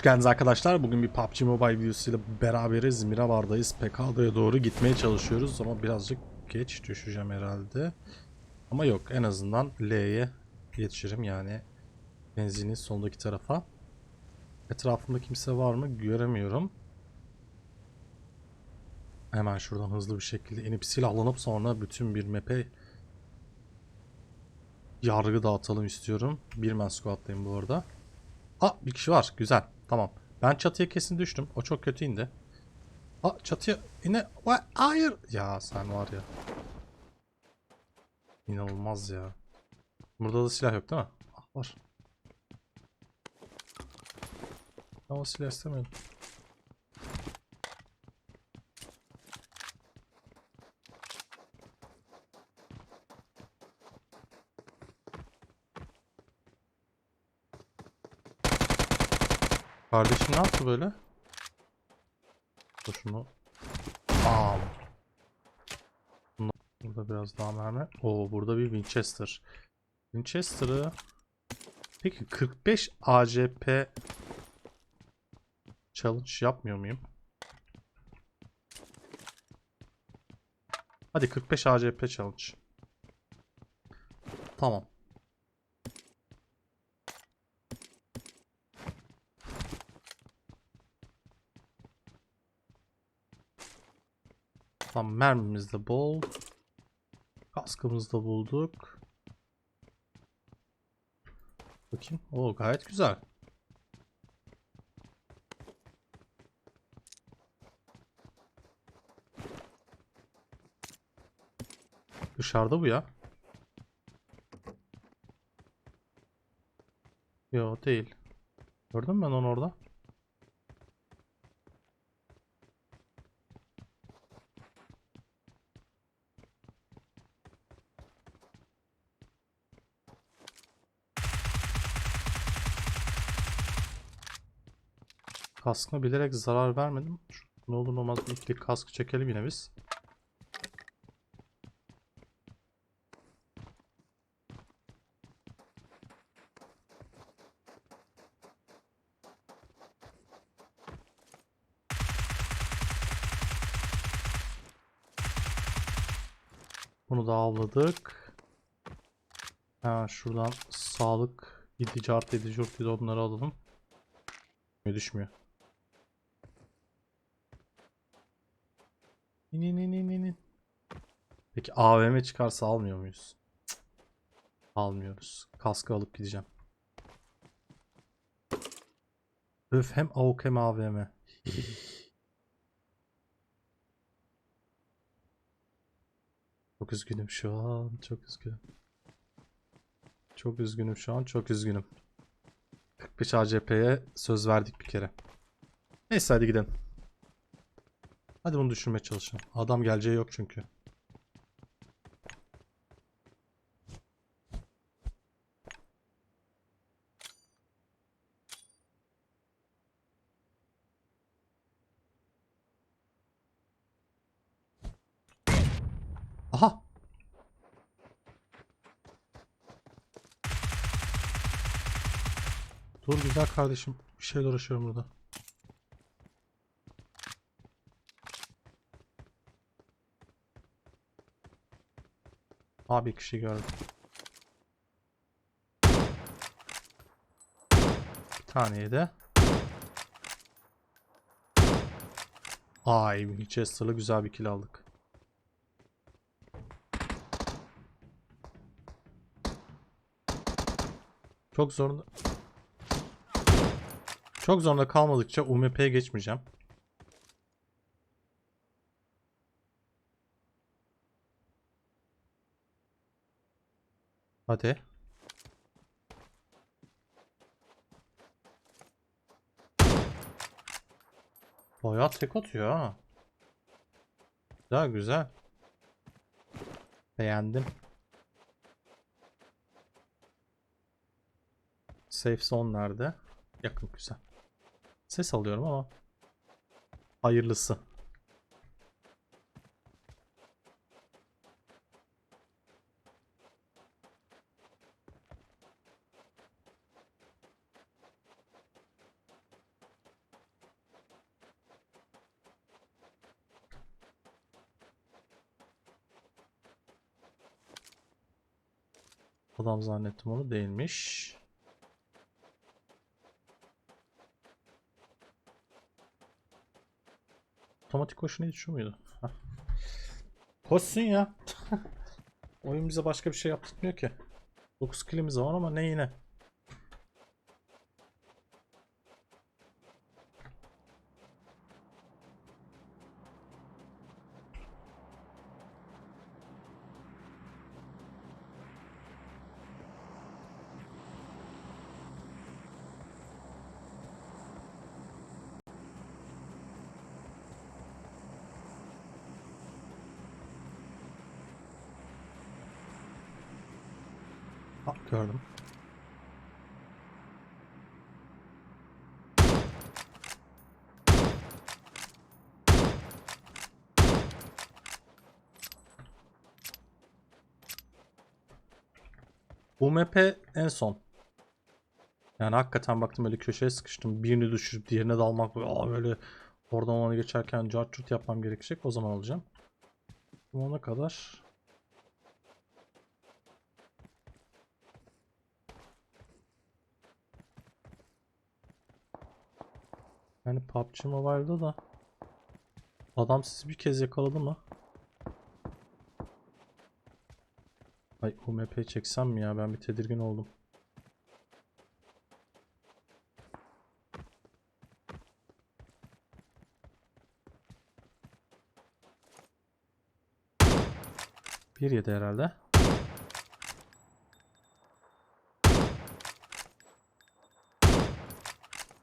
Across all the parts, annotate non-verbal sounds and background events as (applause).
Hoş geldiniz arkadaşlar. Bugün bir PUBG Mobile videosuyla beraberiz. Mirabar'dayız. PK'ya doğru gitmeye çalışıyoruz ama birazcık geç düşeceğim herhalde. Ama yok en azından L'ye yetişirim yani benzinin sondaki tarafa. Etrafımda kimse var mı göremiyorum. Hemen şuradan hızlı bir şekilde inip silahlanıp sonra bütün bir map'e yargı dağıtalım istiyorum. Bir man squad'dayım bu arada. Aa bir kişi var. Güzel. Tamam. Ben çatıya kesin düştüm. O çok kötü indi. Aa çatıya yine hayır. Ya sen var ya. İnanılmaz ya. Burada da silah yok değil mi? Ah var. Ben o silah istemiyorum. Kardeşim ne yaptı böyle? Dur şunu. Aa. Burada biraz daha mermi. Oo burada bir Winchester. Winchester'ı Peki 45 ACP challenge yapmıyor muyum? Hadi 45 ACP challenge. Tamam. Tamam mermimiz de bol. Kaskımızı da bulduk. Bakayım. Oo gayet güzel. Dışarıda bu ya. Yo değil. Gördün mü ben onu orada? Kaskına bilerek zarar vermedim. Ne olur ne olmaz bir ikili kask çekelim yine biz. Bunu da avladık. Hemen şuradan sağlık, gidici art edici onları alalım. Düşmüyor, İn in in in in. Peki AVM çıkarsa almıyor muyuz? Cık. Almıyoruz. Kaskı alıp gideceğim. Öf hem AUK hem AVM. (laughs) Çok üzgünüm şu an. Çok üzgünüm. Çok üzgünüm şu an. Çok üzgünüm. 45 ACP'ye söz verdik bir kere. Neyse hadi gidelim. Hadi bunu düşürmeye çalışalım. Adam geleceği yok çünkü. Aha! Dur güzel kardeşim. Bir şeyle uğraşıyorum burada. Abi kişi gördüm. Bir taneyi de. Ay Winchester'lı güzel bir kill aldık. Çok zorunda çok zorunda kalmadıkça UMP'ye geçmeyeceğim. Hadi. Bayağı tek atıyor ha. Güzel güzel. Beğendim. Safe zone nerede? Yakın güzel. Ses alıyorum ama hayırlısı. Adam zannettim onu değilmiş. Otomatik koşu neydi şu muydu? Koşsun ya. (laughs) Oyun bize başka bir şey yaptırmıyor ki. 9 kilimiz var ama ne yine? Ha, gördüm. Bu map'e en son. Yani hakikaten baktım öyle köşeye sıkıştım. Birini düşürüp diğerine dalmak aa, böyle oradan ona geçerken cart yapmam gerekecek. O zaman alacağım. Ona kadar Yani PUBG Mobile'da da adam sizi bir kez yakaladı mı? Ay UMP çeksem mi ya? Ben bir tedirgin oldum. Bir yedi herhalde.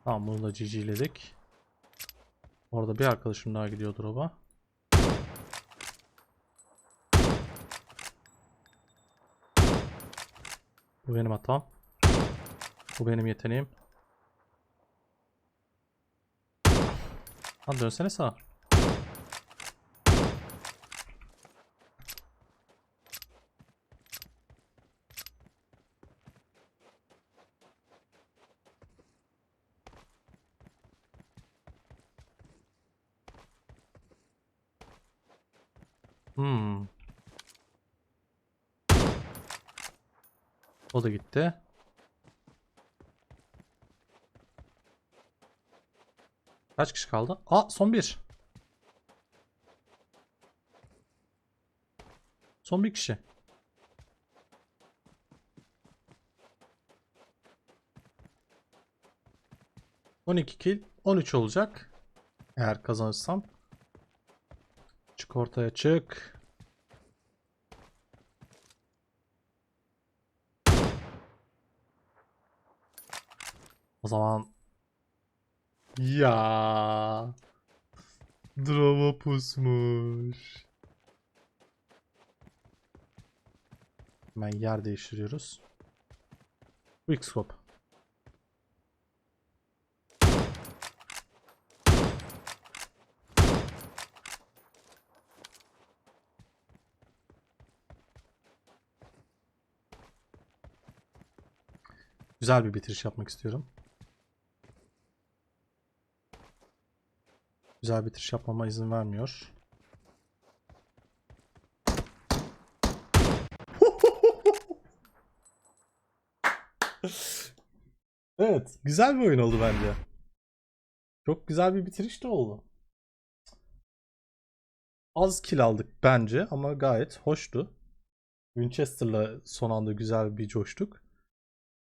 Tamam bunu da GG'ledik. Orada bir arkadaşım daha gidiyor drop'a. Bu benim hatam. Bu benim yeteneğim. Lan dönsene sağa. Hmm. O da gitti. Kaç kişi kaldı? Aa son bir. Son bir kişi. On iki kill, 13 olacak. Eğer kazanırsam. Çık ortaya çık. O zaman ya drama pusmuş. Hemen yer değiştiriyoruz. Quickscope. Güzel bir bitiriş yapmak istiyorum. Güzel bitiriş yapmama izin vermiyor. (laughs) evet, güzel bir oyun oldu bence. Çok güzel bir bitiriş de oldu. Az kill aldık bence ama gayet hoştu. Winchester'la son anda güzel bir coştuk.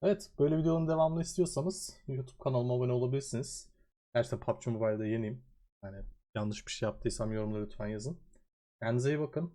Evet, böyle videonun devamını istiyorsanız YouTube kanalıma abone olabilirsiniz. Gerçekten PUBG Mobile'da yeniyim. Yani yanlış bir şey yaptıysam yorumlara lütfen yazın. Kendinize iyi bakın.